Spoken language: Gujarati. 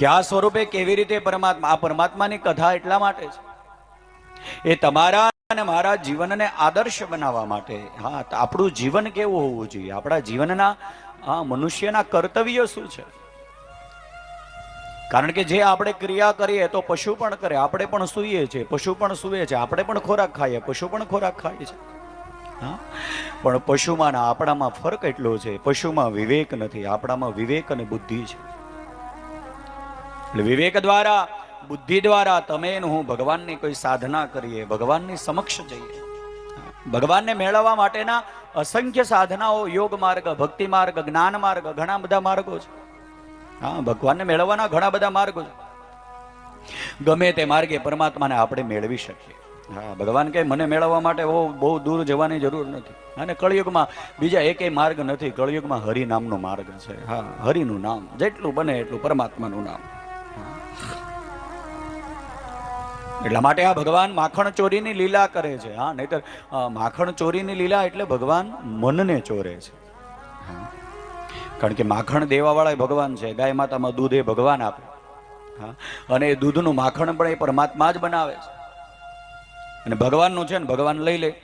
કે આ સ્વરૂપે કેવી રીતે પરમાત્મા આ પરમાત્માની કથા એટલા માટે છે? એ તમારા અને મારા જીવનને આદર્શ બનાવવા માટે. હા આપણું જીવન કેવું હોવું જોઈએ? આપણા જીવનના હા મનુષ્યના કર્તવ્ય શું છે? કારણ કે જે આપણે ક્રિયા કરીએ તો પશુ પણ કરે, આપણે પણ સૂઈએ છીએ, પશુ પણ સૂવે છે, આપણે પણ ખોરાક ખાઈએ, પશુ પણ ખોરાક ખાય છે. હા? પણ પશુમાં આપણામાં ફરક એટલો છે, પશુમાં વિવેક નથી, આપણામાં વિવેક અને બુદ્ધિ છે. એટલે વિવેક દ્વારા, બુદ્ધિ દ્વારા તમે એનું હું ભગવાનની કોઈ સાધના કરીએ, ભગવાનની સમક્ષ જઈએ. ભગવાનને મેળવવા માટેના અસંખ્ય સાધનાઓ, યોગ માર્ગ, ભક્તિ માર્ગ, જ્ઞાન માર્ગ, ઘણા બધા માર્ગો છે. હા, ભગવાનને મેળવવાના ઘણા બધા માર્ગો છે. ગમે તે માર્ગે પરમાત્માને આપણે મેળવી શકીએ. હા, ભગવાન કે મને મેળવવા માટે બહુ બહુ દૂર જવાની જરૂર નથી. અને કળિયુગમાં બીજા એકેય માર્ગ નથી. કળિયુગમાં હરિ નામનો માર્ગ છે. હા, હરિનું નામ, જેટલું બને એટલું પરમાત્માનું નામ. એટલા માટે આ ભગવાન માખણ ચોરીની લીલા કરે છે. હા, નહીતર માખણ ચોરીની લીલા એટલે ભગવાન મનને ચોરે છે. કારણ કે માખણ દેવાવાળા ભગવાન છે. ગાય માતામાં દૂધ એ ભગવાન આપે. હા. અને એ દૂધનું માખણ પણ એ પરમાત્મા જ બનાવે છે. અને ભગવાનનું છે ને ભગવાન લઈ લે.